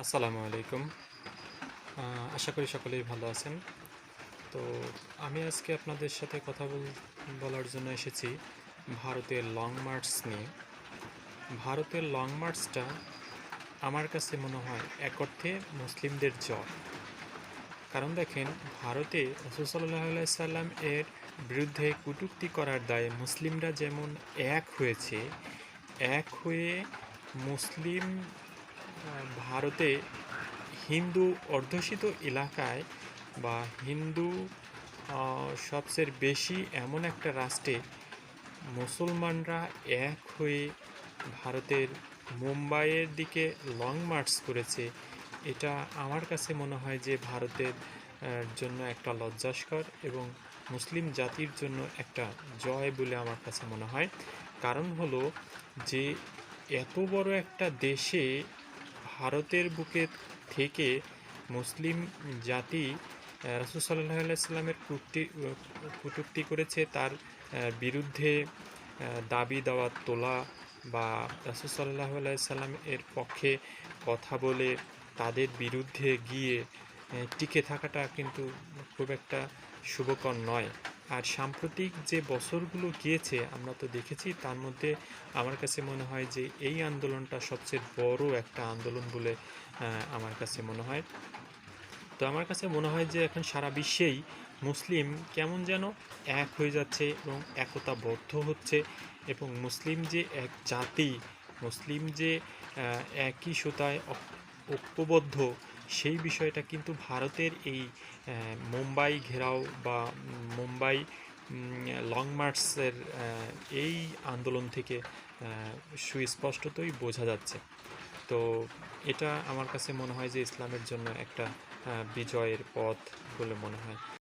আসসালামু আলাইকুম। আশা করি সকলেই ভালো আছেন। তো আমি আজকে আপনাদের সাথে কথা বল- বলার জন্য এসেছি ভারতের লং মার্চ নিয়ে। ভারতের লং মার্চটা আমার কাছে মনে হয় এক অর্থে মুসলিমদের জয় কারণ দেখেন, ভারতে রসুল্লাহ সাল্লাম এর বিরুদ্ধে কটূক্তি করার দায়ে মুসলিমরা যেমন এক হয়েছে, এক হয়ে মুসলিম ভারতে হিন্দু অর্ধশিত এলাকায় বা হিন্দু সবচেয়ে বেশি এমন একটা রাষ্ট্রে মুসলমানরা এক হয়ে ভারতের মুম্বাইয়ের দিকে লং মার্চ করেছে, এটা আমার কাছে মনে হয় যে ভারতের জন্য একটা লজ্জাস্কর এবং মুসলিম জাতির জন্য একটা জয় বলে আমার কাছে মনে হয়। কারণ হলো যে এত বড় একটা দেশে ভারতের বুকে থেকে মুসলিম জাতি রাসুল সাল্লাহ আলাইস্লামের কুট্টি কটূক্তি করেছে, তার বিরুদ্ধে দাবি দাওয়া, তোলা বা রাসুল সাল্লাহ আলাইসাল্লাম এর পক্ষে কথা বলে তাদের বিরুদ্ধে গিয়ে টিকে থাকাটা কিন্তু খুব একটা শুভকর নয়। আর সাম্প্রতিক যে বছরগুলো গিয়েছে, আমরা তো দেখেছি, তার মধ্যে আমার কাছে মনে হয় যে এই আন্দোলনটা সবচেয়ে বড় একটা আন্দোলন বলে আমার কাছে মনে হয়। তো আমার কাছে মনে হয় যে এখন সারা বিশ্বেই মুসলিম কেমন যেন এক হয়ে যাচ্ছে এবং একতাবদ্ধ হচ্ছে এবং মুসলিম যে এক জাতি, মুসলিম যে একই সুতায় ঐক্যবদ্ধ, সেই বিষয়টা কিন্তু ভারতের এই মুম্বাই ঘেরাও বা মুম্বাই লং মার্চের এই আন্দোলন থেকে সুস্পষ্টতই বোঝা যাচ্ছে। তো এটা আমার কাছে মনে হয় যে ইসলামের জন্য একটা বিজয়ের পথ বলে মনে হয়।